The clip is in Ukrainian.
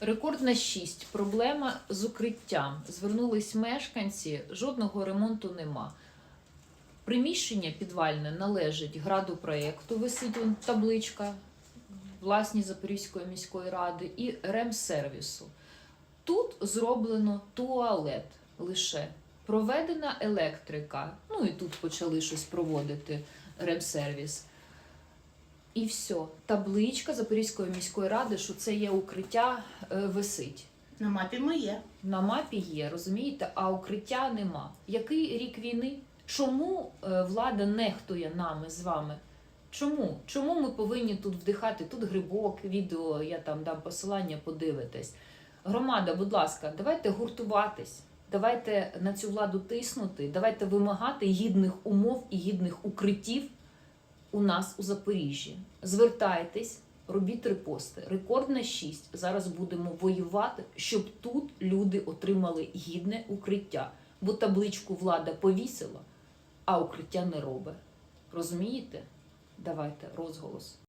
Рекордна 6. Проблема з укриттям. Звернулись мешканці, жодного ремонту нема. Приміщення підвальне належить граду проєкту, висить табличка, власність Запорізької міської ради і ремсервісу. Тут зроблено туалет лише. Проведена електрика, ну і тут почали щось проводити ремсервіс. І все. Табличка Запорізької міської ради, що це є укриття, е, висить. На мапі моє. На мапі є, розумієте, а укриття нема. Який рік війни? Чому е, влада нехтує нами з вами? Чому? Чому ми повинні тут вдихати? Тут грибок, відео, я там дам посилання, подивитесь. Громада, будь ласка, давайте гуртуватись, давайте на цю владу тиснути, давайте вимагати гідних умов і гідних укриттів у нас у Запоріжжі. Звертайтесь, робіть репости. Рекордна 6. Зараз будемо воювати, щоб тут люди отримали гідне укриття. Бо табличку влада повісила, а укриття не робить. Розумієте? Давайте розголос.